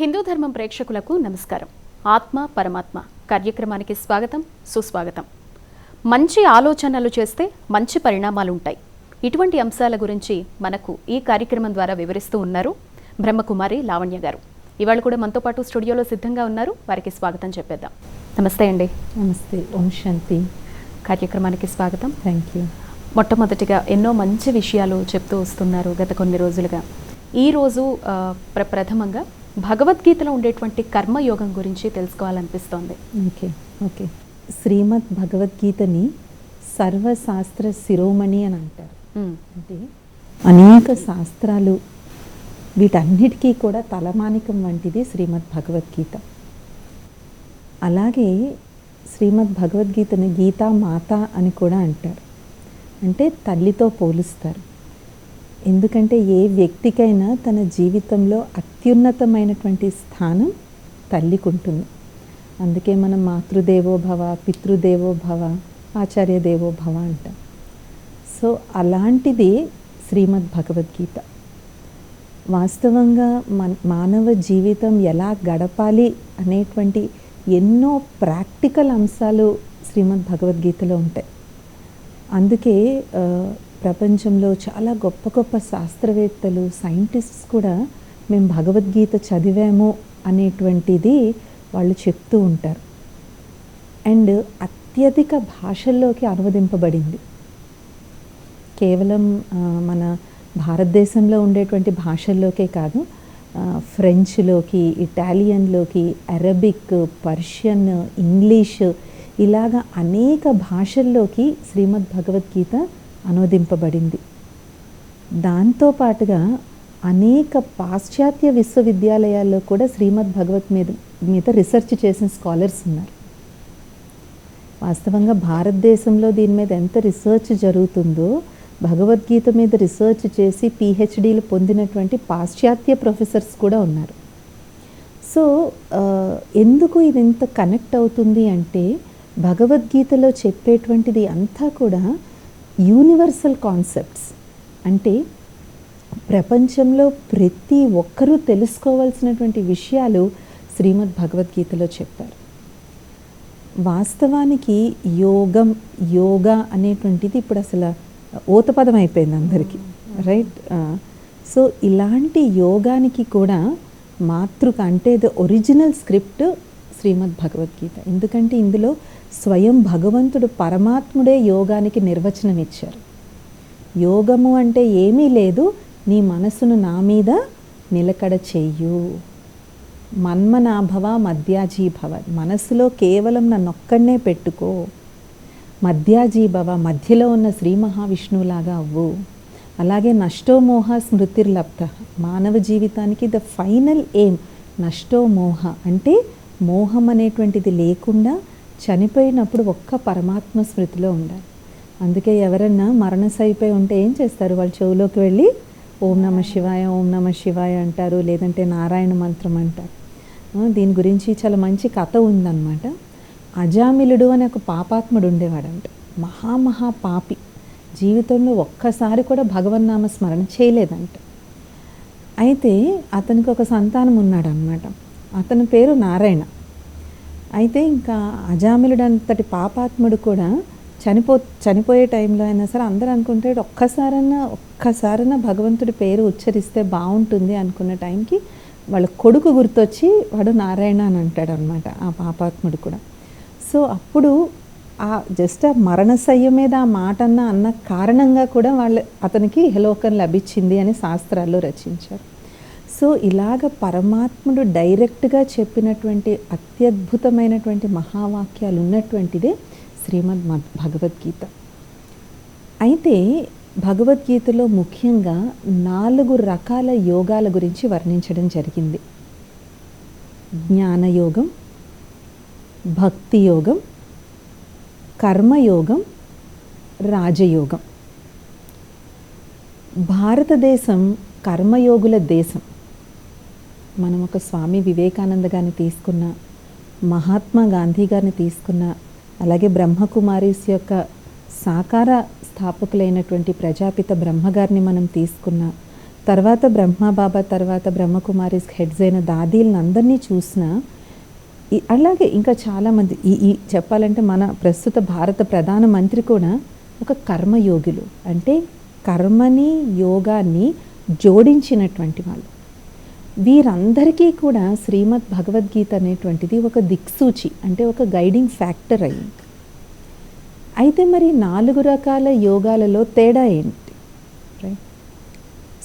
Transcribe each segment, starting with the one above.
హిందూ ధర్మం ప్రేక్షకులకు నమస్కారం. ఆత్మ పరమాత్మ కార్యక్రమానికి స్వాగతం సుస్వాగతం. మంచి ఆలోచనలు చేస్తే మంచి పరిణామాలు ఉంటాయి ఇటువంటి అంశాల గురించి మనకు ఈ కార్యక్రమం ద్వారా వివరిస్తూ ఉన్నారు బ్రహ్మకుమారి లావణ్య గారు. ఇవాళ కూడా మనతో పాటు స్టూడియోలో సిద్ధంగా ఉన్నారు. వారికి స్వాగతం చెప్పేద్దాం. నమస్తే అండి. నమస్తే. ఓం శాంతి. కార్యక్రమానికి స్వాగతం. Thank you. మొట్టమొదటిగా ఎన్నో మంచి విషయాలు చెప్తూ వస్తున్నారు గత కొన్ని రోజులుగా. ఈరోజు ఆ, ప్ర ప్రథమంగా భగవద్గీతలో ఉండేటువంటి కర్మయోగం గురించి తెలుసుకోవాలనిపిస్తోంది. Okay okay. శ్రీమద్ భగవద్గీతని సర్వశాస్త్ర శిరోమణి అని అంటారు. అంటే అనేక శాస్త్రాలు వీటన్నిటికీ కూడా తలమానికం వంటిది శ్రీమద్ భగవద్గీత. అలాగే శ్రీమద్ భగవద్గీతని గీతా మాత అని కూడా అంటారు. అంటే తల్లితో పోలుస్తారు. ఎందుకంటే ఏ వ్యక్తికైనా తన జీవితంలో అత్యున్నతమైనటువంటి స్థానం తల్లికి ఉంటుంది అందుకే మనం మాతృదేవో భవ పితృదేవో భవ ఆచార్య దేవో భవ అంటాం. సో అలాంటిది శ్రీమద్ భగవద్గీత. వాస్తవంగా మన మానవ జీవితం ఎలా గడపాలి అనేటువంటి ఎన్నో ప్రాక్టికల్ అంశాలు శ్రీమద్ భగవద్గీతలో ఉంటాయి. అందుకే ప్రపంచంలో చాలా గొప్ప గొప్ప శాస్త్రవేత్తలు సైంటిస్ట్స్ కూడా మేము భగవద్గీత చదివాము అనేటువంటిది వాళ్ళు చెప్తూ ఉంటారు. అండ్ అత్యధిక భాషల్లోకి అనువదింపబడింది. కేవలం మన భారతదేశంలో ఉండేటువంటి భాషల్లోకే కాదు ఫ్రెంచ్లోకి ఇటాలియన్లోకి అరబిక్ పర్షియన్ ఇంగ్లీష్ ఇలాగ అనేక భాషల్లోకి శ్రీమద్ భగవద్గీత అనువదింపబడింది. దాంతో పాటుగా అనేక పాశ్చాత్య విశ్వవిద్యాలయాల్లో కూడా శ్రీమద్ భగవత్ మీద మీద రీసెర్చ్ చేసిన స్కాలర్స్ ఉన్నారు. వాస్తవంగా భారతదేశంలో దీని మీద ఎంత రీసెర్చ్ జరుగుతుందో భగవద్గీత మీద రీసెర్చ్ చేసి పిహెచ్డీలు పొందినటువంటి పాశ్చాత్య ప్రొఫెసర్స్ కూడా ఉన్నారు. సో ఎందుకు ఇది ఇంత కనెక్ట్ అవుతుంది అంటే భగవద్గీతలో చెప్పేటువంటిది అంతా కూడా యూనివర్సల్ కాన్సెప్ట్స్ అంటే ప్రపంచంలో ప్రతి ఒక్కరూ తెలుసుకోవాల్సినటువంటి విషయాలు శ్రీమద్ భగవద్గీతలో చెప్పారు. వాస్తవానికి యోగం యోగా అనేటువంటిది ఇప్పుడు అసలు ఓతపదం అయిపోయింది అందరికీ రైట్? సో ఇలాంటి యోగానికి కూడా మాతృక అంటే the original script Shrimad Bhagavadgita. ఎందుకంటే ఇందులో స్వయం భగవంతుడు పరమాత్ముడే యోగానికి నిర్వచనం ఇచ్చారు యోగము అంటే ఏమీ లేదు నీ మనసును నా మీద నిలకడ చెయ్యు మన్మనాభవ మధ్యాజీభవ మనసులో కేవలం నన్నొక్కడనే పెట్టుకో. మధ్యాజీభవ మధ్యలో ఉన్న శ్రీ మహావిష్ణువులాగా అవ్వు. అలాగే నష్టోమోహ స్మృతిర్లబ్ధ మానవ జీవితానికి ద ఫైనల్ ఎయిమ్ నష్టోమోహ అంటే మోహం అనేటువంటిది లేకుండా చనిపోయినప్పుడు ఒక్క పరమాత్మ స్మృతిలో ఉండాలి. అందుకే ఎవరన్నా మరణశైపోయి ఉంటే ఏం చేస్తారు? వాళ్ళు చెవులోకి వెళ్ళి ఓం నమ శివాయ ఓం నమ శివాయ అంటారు లేదంటే నారాయణ మంత్రం అంటారు. దీని గురించి చాలా మంచి కథ ఉందన్నమాట. అజామిలుడు అనే ఒక పాపాత్ముడు ఉండేవాడంట. మహామహా పాపి. జీవితంలో ఒక్కసారి కూడా భగవన్నామ స్మరణ చేయలేదంట. అయితే అతనికి ఒక సంతానం ఉన్నాడనమాట అతని పేరు నారాయణ. అయితే ఇంకా అజామిలుడు అంతటి పాపాత్ముడు కూడా చనిపో చనిపోయే టైంలో అయినా సరే అందరూ అనుకుంటాడు ఒక్కసారన్నా ఒక్కసారన్నా భగవంతుడి పేరు ఉచ్చరిస్తే బాగుంటుంది అనుకున్న టైంకి వాళ్ళ కొడుకు గుర్తొచ్చి వాడు నారాయణ అని అంటాడు అనమాట ఆ పాపాత్ముడు కూడా. సో అప్పుడు ఆ జస్ట్ ఆ మరణశయ్య మీద ఆ మాట అన్న అన్న కారణంగా కూడా వాళ్ళ అతనికి ఇహలోకం లభించింది అని శాస్త్రాల్లో రచించారు. సో ఇలాగ పరమాత్ముడు డైరెక్ట్గా చెప్పినటువంటి అత్యద్భుతమైనటువంటి మహావాక్యాలు ఉన్నటువంటిదే శ్రీమద్ భగవద్గీత. అయితే భగవద్గీతలో ముఖ్యంగా నాలుగు రకాల యోగాల గురించి వర్ణించడం జరిగింది. జ్ఞానయోగం భక్తి యోగం కర్మయోగం రాజయోగం. భారతదేశం కర్మయోగుల దేశం. మనం ఒక స్వామి వివేకానంద గారిని తీసుకున్న మహాత్మా గాంధీ గారిని తీసుకున్న అలాగే బ్రహ్మకుమారీస్ యొక్క సాకార స్థాపకులైనటువంటి ప్రజాపిత బ్రహ్మగారిని మనం తీసుకున్న తర్వాత బ్రహ్మబాబా తర్వాత బ్రహ్మకుమారిస్ హెడ్స్ అయిన దాదీలను అందరినీ చూసిన అలాగే ఇంకా చాలామంది ఈ ఈ చెప్పాలంటే మన ప్రస్తుత భారత ప్రధాన మంత్రి కూడా ఒక కర్మయోగులు. అంటే కర్మని యోగాన్ని జోడించినటువంటి వాళ్ళు. వీరందరికీ కూడా శ్రీమద్ భగవద్గీత అనేటువంటిది ఒక దిక్సూచి అంటే ఒక గైడింగ్ ఫ్యాక్టర్ అయింది అయితే మరి నాలుగు రకాల యోగాలలో తేడా ఏంటి? రైట్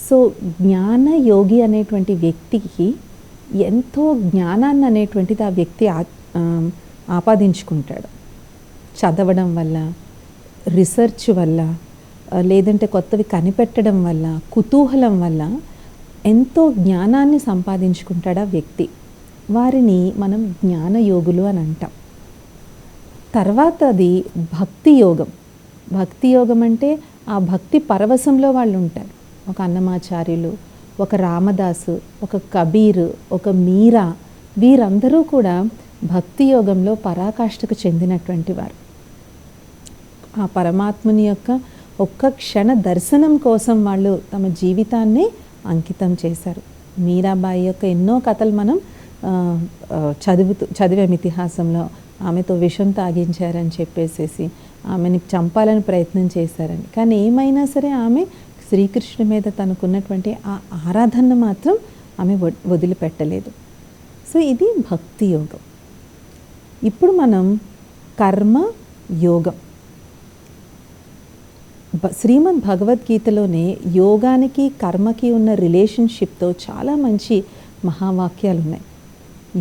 సో జ్ఞాన యోగి అనేటువంటి వ్యక్తికి ఎంతో జ్ఞానాన్ని అనేటువంటిది ఆ వ్యక్తి ఆ- ఆపాదించుకుంటాడు. చదవడం వల్ల రీసెర్చ్ వల్ల లేదంటే కొత్తవి కనిపెట్టడం వల్ల కుతూహలం వల్ల ఎంతో జ్ఞానాన్ని సంపాదించుకుంటాడు ఆ వ్యక్తి? వారిని మనం జ్ఞానయోగులు అని అంటాం. తర్వాత అది భక్తి యోగం. భక్తి యోగం అంటే ఆ భక్తి పరవశంలో వాళ్ళు ఉంటారు ఒక అన్నమాచార్యులు ఒక రామదాసు ఒక కబీర్ ఒక మీరా వీరందరూ కూడా భక్తి యోగంలో పరాకాష్ఠకు చెందినటువంటి వారు. ఆ పరమాత్ముని యొక్క ఒక్క క్షణ దర్శనం కోసం వాళ్ళు తమ జీవితాన్ని అంకితం చేశారు. మీరాబాయి యొక్క ఎన్నో కథలు మనం చదువుతూ చదివాం ఇతిహాసంలో. ఆమెతో విషం తాగించారని చెప్పేసేసి ఆమెని చంపాలని ప్రయత్నం చేశారని. కానీ ఏమైనా సరే ఆమె శ్రీకృష్ణుడి మీద తనకున్నటువంటి ఆ ఆరాధన మాత్రం ఆమె వదిలిపెట్టలేదు. సో ఇది భక్తి యోగం. ఇప్పుడు మనం కర్మ యోగం శ్రీమద్ భగవద్గీతలోనే యోగానికి కర్మకి ఉన్న రిలేషన్షిప్తో చాలా మంచి మహావాక్యాలు ఉన్నాయి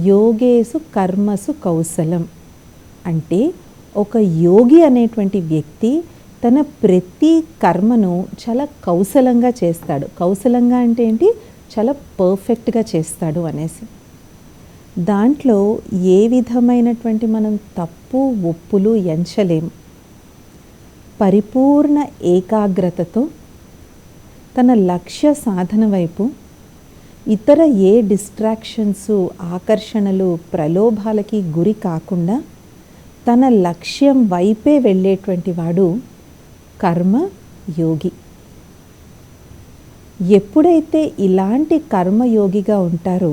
యోగేసు కర్మసు కౌశలం. అంటే ఒక యోగి అనేటువంటి వ్యక్తి తన ప్రతి కర్మను చాలా కౌశలంగా చేస్తాడు. కౌశలంగా అంటే ఏంటి? చాలా పర్ఫెక్ట్గా చేస్తాడు అనేసి. దాంట్లో ఏ విధమైనటువంటి మనం తప్పు ఒప్పులు ఎంచలేము పరిపూర్ణ ఏకాగ్రతతో తన లక్ష్య సాధన వైపు ఇతర ఏ డిస్ట్రాక్షన్స్ ఆకర్షణలు ప్రలోభాలకి గురి కాకుండా తన లక్ష్యం వైపే వెళ్ళేటువంటి వాడు కర్మ యోగి. ఎప్పుడైతే ఇలాంటి కర్మయోగిగా ఉంటారో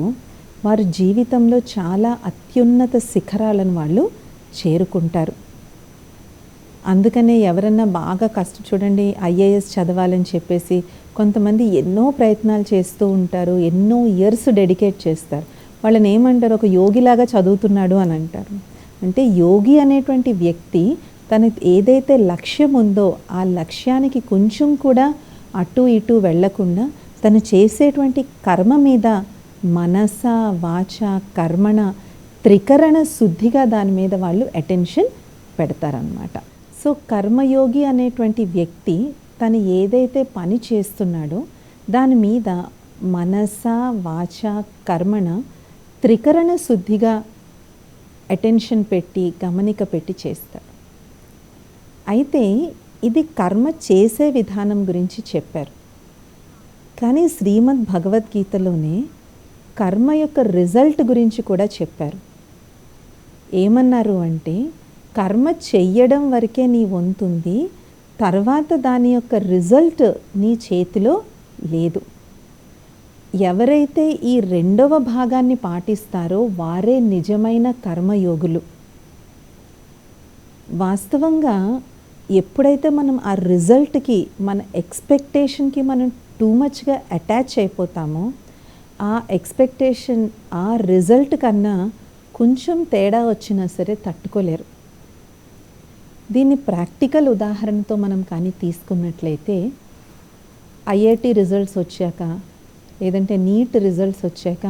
వారు జీవితంలో చాలా అత్యున్నత శిఖరాలను వాళ్ళు చేరుకుంటారు. అందుకనే ఎవరన్నా బాగా కష్ట చూడండి ఐఏఎస్ చదవాలని చెప్పేసి కొంతమంది ఎన్నో ప్రయత్నాలు చేస్తూ ఉంటారు ఎన్నో ఇయర్స్ డెడికేట్ చేస్తారు. వాళ్ళని ఏమంటారు? ఒక యోగిలాగా చదువుతున్నాడు అని అంటారు. అంటే యోగి అనేటువంటి వ్యక్తి తన ఏదైతే లక్ష్యం ఉందో ఆ లక్ష్యానికి కొంచెం కూడా అటు ఇటు వెళ్ళకుండా తను చేసేటువంటి కర్మ మీద మనస వాచ కర్మణ త్రికరణ శుద్ధిగా దాని మీద వాళ్ళు అటెన్షన్ పెడతారనమాట సో కర్మయోగి అనేటువంటి వ్యక్తి తను ఏదైతే పని చేస్తున్నాడో దాని మీద మనస వాచ కర్మణ త్రికరణ శుద్ధిగా అటెన్షన్ పెట్టి గమనిక పెట్టి చేస్తాడు అయితే ఇది కర్మ చేసే విధానం గురించి చెప్పారు. కానీ శ్రీమద్ భగవద్గీతలోనే కర్మ యొక్క రిజల్ట్ గురించి కూడా చెప్పారు. ఏమన్నారు అంటే కర్మ చెయ్యడం వరకే నీ వంతుంది తర్వాత దాని యొక్క రిజల్ట్ నీ చేతిలో లేదు. ఎవరైతే ఈ రెండవ భాగాన్ని పాటిస్తారో వారే నిజమైన కర్మయోగులు. వాస్తవంగా ఎప్పుడైతే మనం ఆ రిజల్ట్కి మన ఎక్స్పెక్టేషన్కి మనం టూ మచ్గా అటాచ్ అయిపోతామో ఆ ఎక్స్పెక్టేషన్ ఆ రిజల్ట్ కన్నా కొంచెం తేడా వచ్చినా సరే తట్టుకోలేరు. దీన్ని ప్రాక్టికల్ ఉదాహరణతో మనం కానీ తీసుకున్నట్లయితే ఐఐటి రిజల్ట్స్ వచ్చాక లేదంటే నీట్ రిజల్ట్స్ వచ్చాక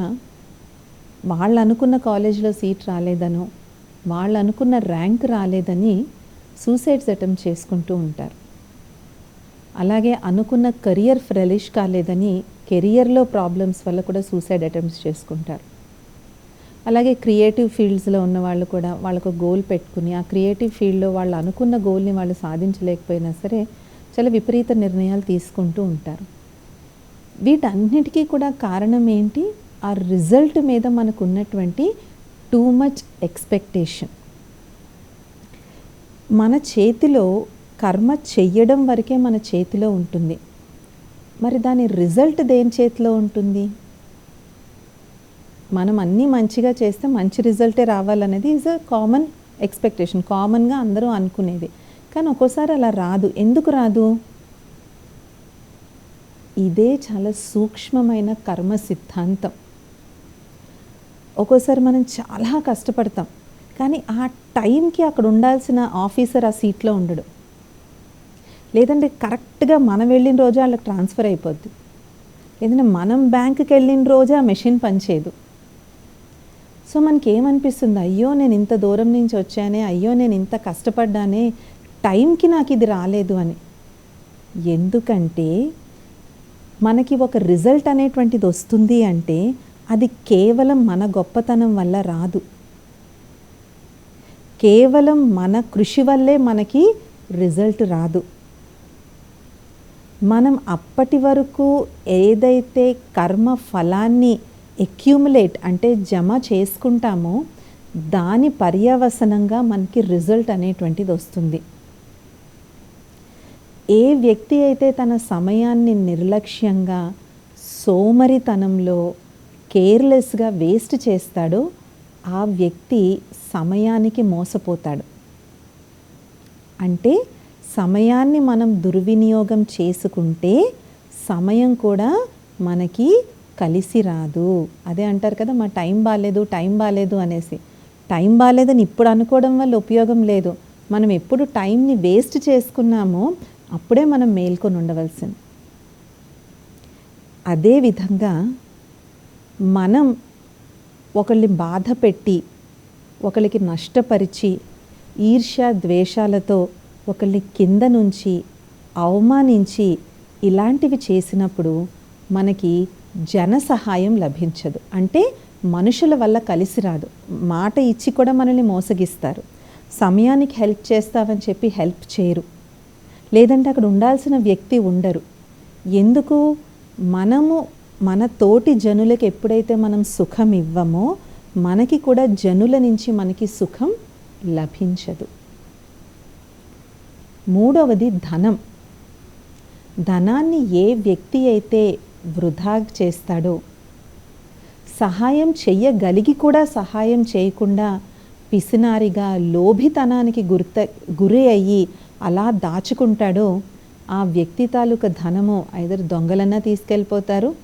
వాళ్ళు అనుకున్న కాలేజీలో సీట్ రాలేదనో వాళ్ళు అనుకున్న ర్యాంక్ రాలేదని సూసైడ్స్ అటెంప్ట్ చేసుకుంటూ ఉంటారు. అలాగే అనుకున్న కెరియర్ ఫ్రెలిష్ కాలేదని కెరియర్లో ప్రాబ్లమ్స్ వల్ల కూడా సూసైడ్ అటెంప్ట్స్ చేసుకుంటారు. అలాగే క్రియేటివ్ ఫీల్డ్స్లో ఉన్న వాళ్ళు కూడా వాళ్ళకు గోల్ పెట్టుకుని ఆ క్రియేటివ్ ఫీల్డ్లో వాళ్ళు అనుకున్న గోల్ని వాళ్ళు సాధించలేకపోయినా సరే చాలా విపరీత నిర్ణయాలు తీసుకుంటూ ఉంటారు. వీటన్నిటికీ కూడా కారణం ఏంటి? ఆ రిజల్ట్ మీద మనకు ఉన్నటువంటి టూ మచ్ ఎక్స్పెక్టేషన్ మన చేతిలో కర్మ చెయ్యడం వరకే మన చేతిలో ఉంటుంది. మరి దాని రిజల్ట్ దేని చేతిలో ఉంటుంది? మనం అన్నీ మంచిగా చేస్తే మంచి రిజల్టే రావాలనేది ఈజ్ అ కామన్ ఎక్స్పెక్టేషన్ కామన్గా అందరూ అనుకునేది. కానీ ఒక్కోసారి అలా రాదు. ఎందుకు రాదు? ఇదే చాలా సూక్ష్మమైన కర్మ సిద్ధాంతం. ఒక్కోసారి మనం చాలా కష్టపడతాం. కానీ ఆ టైంకి అక్కడ ఉండాల్సిన ఆఫీసర్ ఆ సీట్లో ఉండడు. లేదంటే కరెక్ట్గా మనం వెళ్ళిన రోజు వాళ్ళకి ట్రాన్స్ఫర్ అయిపోద్ది. లేదంటే మనం బ్యాంకుకి వెళ్ళిన రోజే ఆ మెషిన్ పనిచేయదు. సో మనకి ఏమనిపిస్తుంది అయ్యో నేను ఇంత దూరం నుంచి వచ్చానే అయ్యో నేను ఇంత కష్టపడ్డానే టైంకి నాకు ఇది రాలేదు అని. ఎందుకంటే మనకి ఒక రిజల్ట్ అనేటువంటిది వస్తుంది అంటే అది కేవలం మన గొప్పతనం వల్ల రాదు. కేవలం మన కృషి వల్లే మనకి రిజల్ట్ రాదు. మనం అప్పటి వరకు ఏదైతే కర్మ ఫలాన్ని ఎక్యూములేట్ అంటే జమ చేసుకుంటామో దాని పర్యవసనంగా మనకి రిజల్ట్ అనేటువంటిది వస్తుంది. ఏ వ్యక్తి అయితే తన సమయాన్ని నిర్లక్ష్యంగా సోమరితనంలో కేర్లెస్గా వేస్ట్ చేస్తాడో ఆ వ్యక్తి సమయానికి మోసపోతాడు. అంటే సమయాన్ని మనం దుర్వినియోగం చేసుకుంటే సమయం కూడా మనకి కలిసి రాదు. అదే అంటారు కదా మా టైం బాగాలేదు టైం బాగాలేదు అనేసి. టైం బాగాలేదని ఇప్పుడు అనుకోవడం వల్ల ఉపయోగం లేదు. మనం ఎప్పుడు టైంని వేస్ట్ చేసుకున్నామో అప్పుడే మనం మేల్కొని ఉండవలసింది. అదేవిధంగా మనం ఒకళ్ళని బాధ పెట్టి ఒకళ్ళకి నష్టపరిచి ఈర్ష్య ద్వేషాలతో ఒకళ్ళని కింద నుంచి అవమానించి ఇలాంటివి చేసినప్పుడు మనకి జన సహాయం లభించదు. అంటే మనుషుల వల్ల కలిసి రాదు. మాట ఇచ్చి కూడా మనల్ని మోసగిస్తారు. సమయానికి హెల్ప్ చేస్తావని చెప్పి హెల్ప్ చేయరు. లేదంటే అక్కడ ఉండాల్సిన వ్యక్తి ఉండరు. ఎందుకు? మనము మన తోటి జనులకు ఎప్పుడైతే మనం సుఖం ఇవ్వమో మనకి కూడా జనుల నుంచి మనకి సుఖం లభించదు. మూడవది ధనం. ధనాన్ని ఏ వ్యక్తి అయితే వృధా చేస్తాడో. సహాయం చెయ్యగలిగి కూడా సహాయం చేయకుండా పిసినారిగా లోభితనానికి గుర్త గురి అయ్యి అలా దాచుకుంటాడో ఆ వ్యక్తి తాలూకా ధనము ఐదరు దొంగలన్నా తీసుకెళ్ళిపోతారు.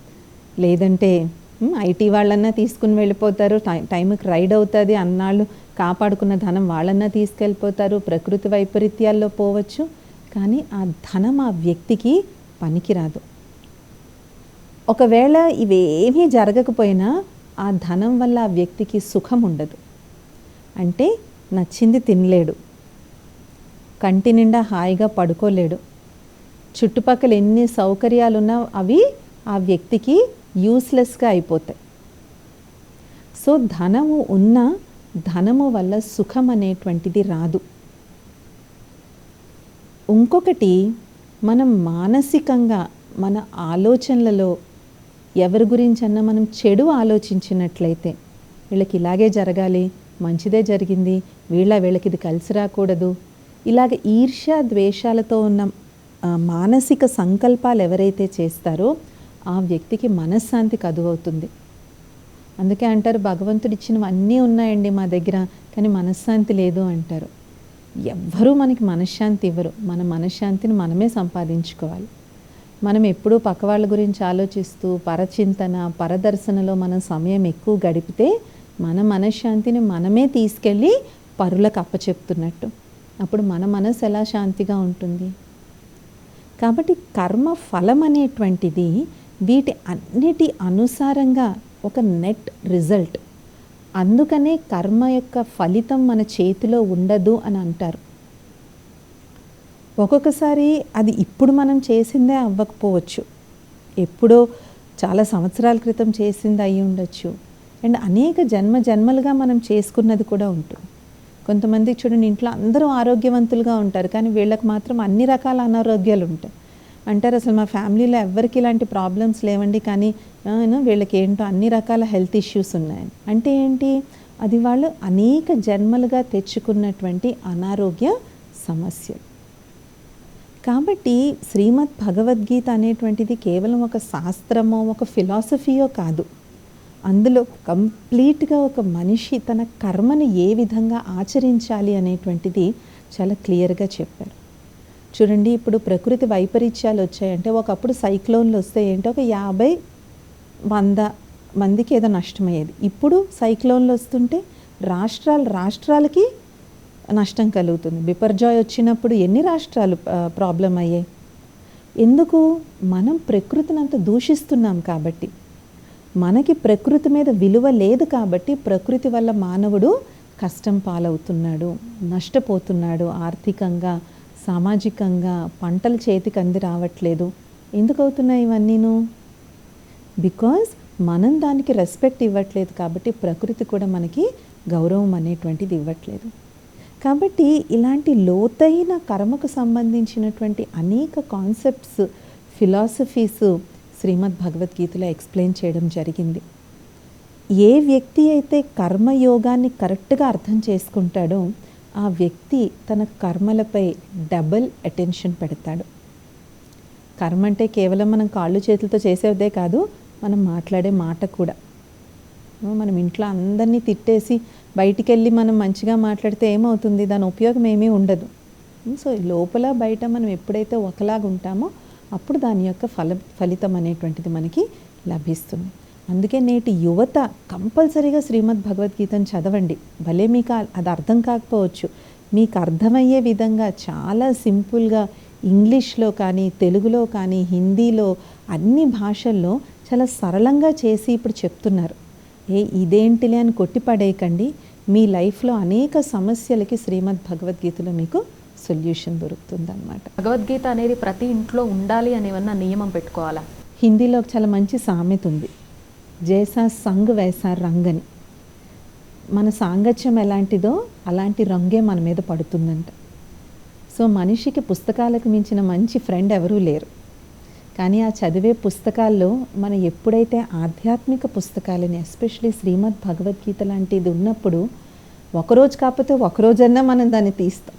లేదంటే ఐటీ వాళ్ళన్నా తీసుకుని వెళ్ళిపోతారు. టై టైంకి రైడ్ అవుతుంది అన్నాళ్ళు కాపాడుకున్న ధనం వాళ్ళన్నా తీసుకెళ్ళిపోతారు. ప్రకృతి వైపరీత్యాల్లో పోవచ్చు. కానీ ఆ ధనం ఆ వ్యక్తికి పనికిరాదు. ఒకవేళ ఇవేమీ జరగకపోయినా ఆ ధనం వల్ల ఆ వ్యక్తికి సుఖం ఉండదు. అంటే నచ్చింది తినలేడు. కంటి నిండా హాయిగా పడుకోలేడు. చుట్టుపక్కల ఎన్ని సౌకర్యాలున్నా అవి ఆ వ్యక్తికి యూస్లెస్గా అయిపోతాయి. సో ధనము ఉన్న ధనము వల్ల సుఖం అనేటువంటిది రాదు. ఇంకొకటి మనం మానసికంగా మన ఆలోచనలలో ఎవరి గురించన్నా మనం చెడు ఆలోచించినట్లయితే వీళ్ళకి ఇలాగే జరగాలి మంచిదే జరిగింది వీళ్ళ వీళ్ళకి ఇది కలిసి రాకూడదు. ఇలాగ ఈర్ష్య ద్వేషాలతో ఉన్న మానసిక సంకల్పాలు ఎవరైతే చేస్తారో ఆ వ్యక్తికి మనశ్శాంతి కదువవుతుంది. అందుకే అంటారు భగవంతుడు ఇచ్చినవన్నీ ఉన్నాయండి మా దగ్గర కానీ మనశ్శాంతి లేదు అంటారు. ఎవ్వరూ మనకి మనశ్శాంతి ఇవ్వరు. మన మనశ్శాంతిని మనమే సంపాదించుకోవాలి. మనం ఎప్పుడూ పక్క వాళ్ళ గురించి ఆలోచిస్తూ పరచింతన పరదర్శనలో మనం సమయం ఎక్కువ గడిపితే మన మనశ్శాంతిని మనమే తీసుకెళ్ళి పరులకు అప్పచెప్తున్నట్టు. అప్పుడు మన మనసు ఎలా శాంతిగా ఉంటుంది? కాబట్టి కర్మ ఫలం అనేటువంటిది వీటి అన్నిటి అనుసారంగా ఒక నెట్ రిజల్ట్. అందుకనే కర్మ యొక్క ఫలితం మన చేతిలో ఉండదు అని అంటారు. ఒక్కొక్కసారి అది ఇప్పుడు మనం చేసిందే అవ్వకపోవచ్చు. ఎప్పుడో చాలా సంవత్సరాల క్రితం చేసింది అయి ఉండొచ్చు. అండ్ అనేక జన్మ జన్మలుగా మనం చేసుకున్నది కూడా ఉంటుంది. కొంతమంది చూడండి ఇంట్లో అందరూ ఆరోగ్యవంతులుగా ఉంటారు. కానీ వీళ్ళకి మాత్రం అన్ని రకాల అనారోగ్యాలు ఉంటాయి. అంటారు అసలు మా ఫ్యామిలీలో ఎవరికి ఇలాంటి ప్రాబ్లమ్స్ లేవండి. కానీ వీళ్ళకి ఏంటో అన్ని రకాల హెల్త్ ఇష్యూస్ ఉన్నాయని. అంటే ఏంటి? అది వాళ్ళు అనేక జన్మలుగా తెచ్చుకున్నటువంటి అనారోగ్య సమస్యలు. కాబట్టి శ్రీమద్ భగవద్గీత అనేటువంటిది కేవలం ఒక శాస్త్రమో ఒక ఫిలాసఫీయో కాదు. అందులో కంప్లీట్గా ఒక మనిషి తన కర్మను ఏ విధంగా ఆచరించాలి అనేటువంటిది చాలా క్లియర్గా చెప్పారు. చూడండి ఇప్పుడు ప్రకృతి వైపరీత్యాలు వచ్చాయంటే ఒకప్పుడు సైక్లోన్లు వస్తే ఏంటో? ఒక యాభై వంద మందికి ఏదో నష్టమయ్యేది. ఇప్పుడు సైక్లోన్లు వస్తుంటే రాష్ట్రాలు రాష్ట్రాలకి నష్టం కలుగుతుంది. బిపర్జాయ్ వచ్చినప్పుడు ఎన్ని రాష్ట్రాలు ప్రాబ్లం అయ్యాయి? ఎందుకు? మనం ప్రకృతిని అంత దూషిస్తున్నాం కాబట్టి. మనకి ప్రకృతి మీద విలువ లేదు కాబట్టి ప్రకృతి వల్ల మానవుడు కష్టం పాలవుతున్నాడు నష్టపోతున్నాడు ఆర్థికంగా సామాజికంగా పంటలు చేతికి అంది రావట్లేదు. ఎందుకు అవుతున్నాయి ఇవన్నీను? బికాజ్ మనం దానికి రెస్పెక్ట్ ఇవ్వట్లేదు కాబట్టి ప్రకృతి కూడా మనకి గౌరవం అనేటువంటిది ఇవ్వట్లేదు. కాబట్టి ఇలాంటి లోతైన కర్మకు సంబంధించినటువంటి అనేక కాన్సెప్ట్స్ ఫిలాసఫీస్ శ్రీమద్ భగవద్గీతలో ఎక్స్ప్లెయిన్ చేయడం జరిగింది. ఏ వ్యక్తి అయితే కర్మయోగాన్ని కరెక్ట్గా అర్థం చేసుకుంటాడో ఆ వ్యక్తి తన కర్మలపై డబల్ అటెన్షన్ పెడతాడు. కర్మ అంటే కేవలం మనం కాళ్ళు చేతులతో చేసేదే కాదు మనం మాట్లాడే మాట కూడా. మనం ఇంట్లో అందరినీ తిట్టేసి బయటికి వెళ్ళి మనం మంచిగా మాట్లాడితే ఏమవుతుంది? దాని ఉపయోగం ఏమీ ఉండదు. సో లోపల బయట మనం ఎప్పుడైతే ఒకలాగా ఉంటామో అప్పుడు దాని యొక్క ఫల ఫలితం అనేటువంటిది మనకి లభిస్తుంది. అందుకే నేటి యువత కంపల్సరీగా శ్రీమద్ భగవద్గీతను చదవండి. భలే మీకు అది అర్థం కాకపోవచ్చు. మీకు అర్థమయ్యే విధంగా చాలా సింపుల్గా ఇంగ్లీష్లో కానీ తెలుగులో కానీ హిందీలో అన్ని భాషల్లో చాలా సరళంగా చేసి ఇప్పుడు చెప్తున్నారు. ఏ ఇదేంటిలే అని కొట్టిపడేయకండి. మీ లైఫ్లో అనేక సమస్యలకి శ్రీమద్ భగవద్గీతలో మీకు సొల్యూషన్ దొరుకుతుందన్నమాట. భగవద్గీత అనేది ప్రతి ఇంట్లో ఉండాలి అని ఏమన్నా నియమం పెట్టుకోవాలా? హిందీలో చాలా మంచి సామెత ఉంది. జైసా సంగ్ వైసా రంగ్ అని మన సాంగత్యం ఎలాంటిదో అలాంటి రంగే మన మీద పడుతుందంట. సో మనిషికి పుస్తకాలకు మించిన మంచి ఫ్రెండ్ ఎవరూ లేరు. కానీ ఆ చదివే పుస్తకాల్లో మనం ఎప్పుడైతే ఆధ్యాత్మిక పుస్తకాలని ఎస్పెషలీ శ్రీమద్ భగవద్గీత లాంటిది ఉన్నప్పుడు ఒకరోజు కాకపోతే ఒకరోజన్నా మనం దాన్ని తీస్తాం.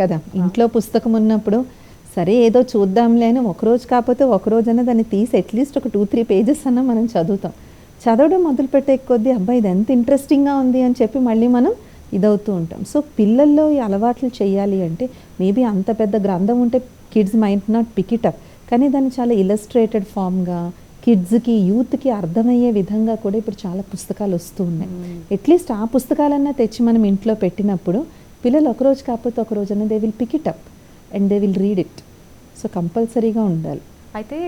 కదా? ఇంట్లో పుస్తకం ఉన్నప్పుడు సరే ఏదో చూద్దాంలే అని ఒకరోజు కాకపోతే ఒకరోజైనా దాన్ని తీసి అట్లీస్ట్ ఒక టూ త్రీ పేజెస్ అన్నా మనం చదువుతాం. చదవడం మొదలుపెట్టే కొద్దీ అబ్బాయి ఇది ఎంత ఇంట్రెస్టింగ్గా ఉంది అని చెప్పి మళ్ళీ మనం ఇదవుతూ ఉంటాం. సో పిల్లల్లో ఈ అలవాట్లు చేయాలి అంటే మేబీ అంత పెద్ద గ్రంథం ఉంటే kids mind not pick it up కానీ దాన్ని చాలా ఇలస్ట్రేటెడ్ ఫామ్గా కిడ్స్కి యూత్కి అర్థమయ్యే విధంగా కూడా ఇప్పుడు చాలా పుస్తకాలు వస్తూ ఉన్నాయి. అట్లీస్ట్ ఆ పుస్తకాలన్నా తెచ్చి మనం ఇంట్లో పెట్టినప్పుడు పిల్లలు ఒకరోజు కాకపోతే ఒక రోజున they will pick it up and they will read it so కంపల్సరీగా ఉండాలి. అయితే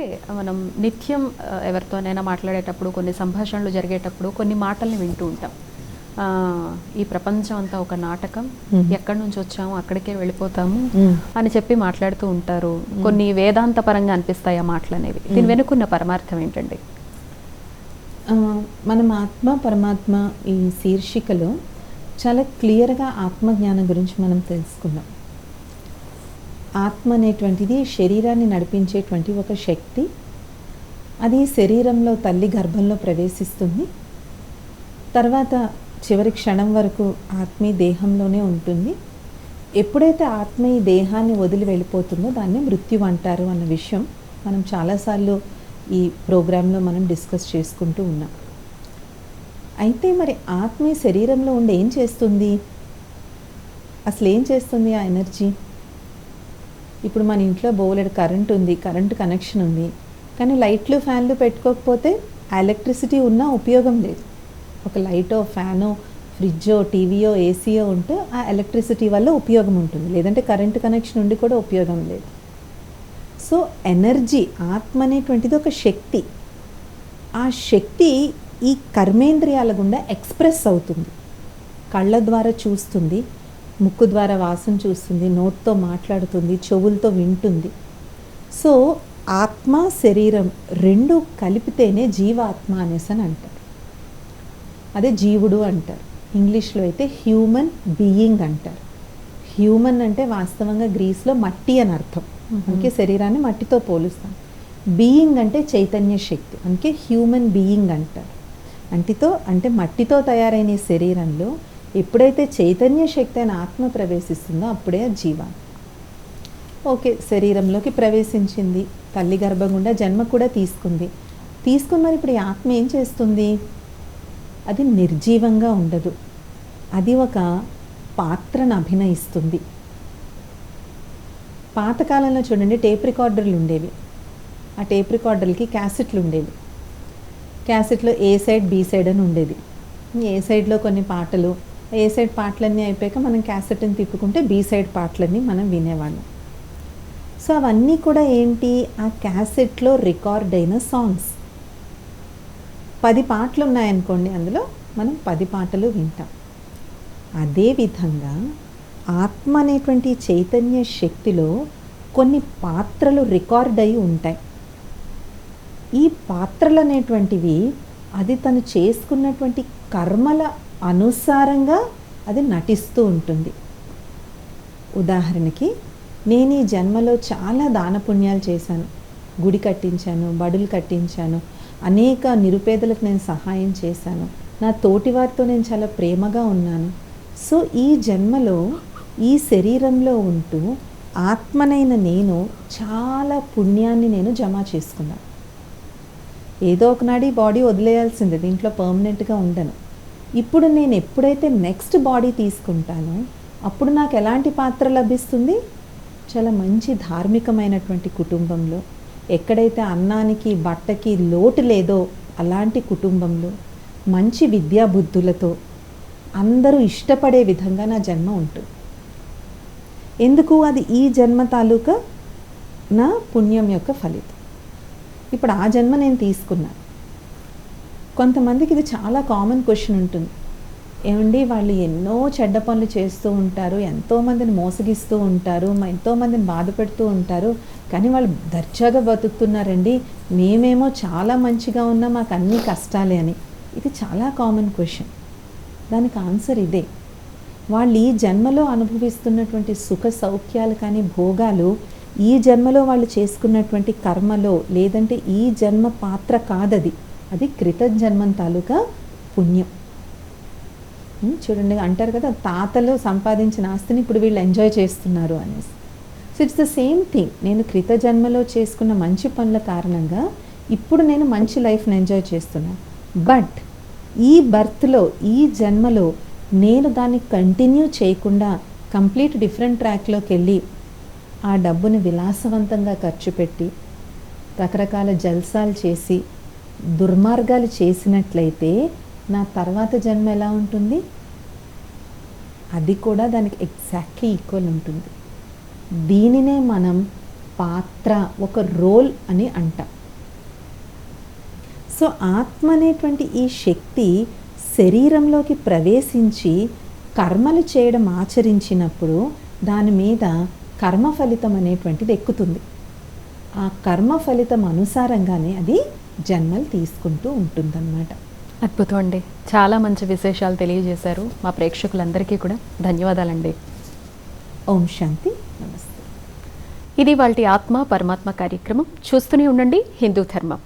మనం నిత్యం ఎవరితోనైనా మాట్లాడేటప్పుడు కొన్ని సంభాషణలు జరిగేటప్పుడు కొన్ని మాటల్ని వింటూ ఉంటాం. ఈ ప్రపంచం అంతా ఒక నాటకం. ఎక్కడి నుంచి వచ్చాము అక్కడికే వెళ్ళిపోతాము. అని చెప్పి మాట్లాడుతూ ఉంటారు. కొన్ని వేదాంత పరంగా అనిపిస్తాయి ఆ మాటలు అనేవి దీని వెనుకున్న పరమార్థం ఏంటండి? మనం ఆత్మ పరమాత్మ ఈ శీర్షికలో చాలా క్లియర్గా ఆత్మజ్ఞానం గురించి మనం తెలుసుకున్నాం ఆత్మ అనేటువంటిది శరీరాన్ని నడిపించేటువంటి ఒక శక్తి. అది శరీరంలో తల్లి గర్భంలో ప్రవేశిస్తుంది. తర్వాత చివరి క్షణం వరకు ఆత్మ ఈ దేహంలోనే ఉంటుంది. ఎప్పుడైతే ఆత్మ ఈ దేహాన్ని వదిలి వెళ్ళిపోతుందో దాన్ని మృత్యు అంటారు అన్న విషయం మనం చాలాసార్లు ఈ ప్రోగ్రాంలో మనం డిస్కస్ చేసుకుంటూ ఉన్నాం. అయితే మరి ఆత్మ ఈ శరీరంలో ఉండి ఏం చేస్తుంది? అసలు ఏం చేస్తుంది ఆ ఎనర్జీ? ఇప్పుడు మన ఇంట్లో బోలెడు కరెంట్ ఉంది కరెంట్ కనెక్షన్ ఉంది. కానీ లైట్లు ఫ్యాన్లు పెట్టుకోకపోతే ఎలక్ట్రిసిటీ ఉన్నా ఉపయోగం లేదు. ఒక లైటో ఫ్యానో ఫ్రిడ్జో టీవీయో ఏసీయో ఉంటే ఆ ఎలక్ట్రిసిటీ వల్ల ఉపయోగం ఉంటుంది. లేదంటే కరెంట్ కనెక్షన్ ఉండి కూడా ఉపయోగం లేదు. సో ఎనర్జీ ఆత్మ అనేటువంటిది ఒక శక్తి. ఆ శక్తి ఈ కర్మేంద్రియాల గుండా ఎక్స్ప్రెస్ అవుతుంది. కళ్ళ ద్వారా చూస్తుంది ముక్కు ద్వారా వాసన చూస్తుంది నోట్తో మాట్లాడుతుంది చెవులతో వింటుంది. సో ఆత్మ శరీరం రెండు కలిపితేనే జీవాత్మ అనేసి అని అంటారు. అదే జీవుడు అంటారు. ఇంగ్లీష్లో అయితే హ్యూమన్ బీయింగ్ అంటారు. హ్యూమన్ అంటే వాస్తవంగా గ్రీస్లో మట్టి అని అర్థం. అందుకే శరీరాన్ని మట్టితో పోలుస్తాం. బీయింగ్ అంటే చైతన్య శక్తి. అందుకే హ్యూమన్ బీయింగ్ అంటారు. అంటితో అంటే మట్టితో తయారైన ఈ శరీరంలో ఎప్పుడైతే చైతన్య శక్తి అయిన ఆత్మ ప్రవేశిస్తుందో అప్పుడే అది జీవాత్మ. ఓకే శరీరంలోకి ప్రవేశించింది. తల్లి గర్భం గుండా జన్మ కూడా తీసుకుంది. తీసుకుని మరి ఇప్పుడు ఈ ఆత్మ ఏం చేస్తుంది? అది నిర్జీవంగా ఉండదు. అది ఒక పాత్రను అభినయిస్తుంది. పాతకాలంలో చూడండి టేప్ రికార్డర్లు ఉండేవి. ఆ టేప్ రికార్డర్లకి క్యాసెట్లు ఉండేవి. క్యాసెట్లో ఏ సైడ్ బి సైడ్ అని ఉండేది. ఏ సైడ్లో కొన్ని పాటలు ఏ సైడ్ పాటలన్నీ అయిపోయాక మనం క్యాసెట్ని తిప్పుకుంటే బి సైడ్ పాటలన్నీ మనం వినేవాళ్ళం. సో అవన్నీ కూడా ఏంటి? ఆ క్యాసెట్లో రికార్డ్ అయిన సాంగ్స్. పది పాటలు ఉన్నాయనుకోండి అందులో మనం పది పాటలు వింటాం. అదేవిధంగా ఆత్మ అనేటువంటి చైతన్య శక్తిలో కొన్ని పాత్రలు రికార్డ్ అయి ఉంటాయి. ఈ పాత్రలు అనేటువంటివి అది తను చేసుకున్నటువంటి కర్మల అనుసారంగా అది నటిస్తూ ఉంటుంది. ఉదాహరణకి నేను ఈ జన్మలో చాలా దానపుణ్యాలు చేశాను. గుడి కట్టించాను బడులు కట్టించాను అనేక నిరుపేదలకు నేను సహాయం చేశాను. నా తోటి వారితో నేను చాలా ప్రేమగా ఉన్నాను. సో ఈ జన్మలో ఈ శరీరంలో ఉంటూ ఆత్మనైన నేను చాలా పుణ్యాన్ని నేను జమ చేసుకున్నాను ఏదో ఒకనాడు ఈ బాడీ వదిలేయాల్సిందే దీంట్లో పర్మనెంట్గా ఉండను. ఇప్పుడు నేను ఎప్పుడైతే నెక్స్ట్ బాడీ తీసుకుంటానో అప్పుడు నాకు ఎలాంటి పాత్ర లభిస్తుంది? చాలా మంచి ధార్మికమైనటువంటి కుటుంబంలో ఎక్కడైతే అన్నానికి బట్టకి లోటు లేదో అలాంటి కుటుంబంలో మంచి విద్యాబుద్ధులతో అందరూ ఇష్టపడే విధంగా నా జన్మ ఉంటుంది ఎందుకు? అది ఈ జన్మ తాలూకా నా పుణ్యం యొక్క ఫలితం. ఇప్పుడు ఆ జన్మ నేను తీసుకున్నాను కొంతమందికి ఇది చాలా కామన్ క్వశ్చన్ ఉంటుంది. ఏమండి వాళ్ళు ఎన్నో చెడ్డ పనులు చేస్తూ ఉంటారు ఎంతోమందిని మోసగిస్తూ ఉంటారు ఎంతోమందిని బాధ పెడుతూ ఉంటారు కానీ వాళ్ళు దర్జాగా బతుకుతున్నారండి. మేమేమో చాలా మంచిగా ఉన్నా మాకు అన్ని కష్టాలే అని. ఇది చాలా కామన్ క్వశ్చన్. దానికి ఆన్సర్ ఇదే. వాళ్ళు ఈ జన్మలో అనుభవిస్తున్నటువంటి సుఖ సౌఖ్యాలు కానీ భోగాలు ఈ జన్మలో వాళ్ళు చేసుకున్నటువంటి కర్మలో లేదంటే ఈ జన్మ పాత్ర కాదది. అది క్రిత జన్మం తాలూకా పుణ్యం. చూడండి అంటారు కదా తాతలు సంపాదించిన ఆస్తిని ఇప్పుడు వీళ్ళు ఎంజాయ్ చేస్తున్నారు అనేసి. So it's the same thing నేను క్రిత జన్మలో చేసుకున్న మంచి పనుల కారణంగా ఇప్పుడు నేను మంచి లైఫ్ని ఎంజాయ్ చేస్తున్నాను బట్ ఈ బర్త్లో ఈ జన్మలో నేను దాన్ని కంటిన్యూ చేయకుండా కంప్లీట్ డిఫరెంట్ ట్రాక్లోకి వెళ్ళి ఆ డబ్బుని విలాసవంతంగా ఖర్చు పెట్టి రకరకాల జల్సాలు చేసి దుర్మార్గాలు చేసినట్లయితే నా తర్వాత జన్మ ఎలా ఉంటుంది? అది కూడా దానికి ఎగ్జాక్ట్లీ ఈక్వల్ ఉంటుంది. దీనినే మనం పాత్ర ఒక రోల్ అని అంటాం. సో ఆత్మ అనేటువంటి ఈ శక్తి శరీరంలోకి ప్రవేశించి కర్మలు చేయడం ఆచరించినప్పుడు దాని మీద కర్మ ఫలితం అనేటువంటిది ఎక్కుతుంది. ఆ కర్మ ఫలితం అనుసారంగానే అది జన్మలు తీసుకుంటూ ఉంటుందన్నమాట. అద్భుతం అండి చాలా మంచి విశేషాలు తెలియజేశారు మా ప్రేక్షకులందరికీ కూడా. ధన్యవాదాలండి. ఓం శాంతి. నమస్తే. ఇది వాళ్ళ ఆత్మ పరమాత్మ కార్యక్రమం. చూస్తూనే ఉండండి. హిందూ ధర్మం.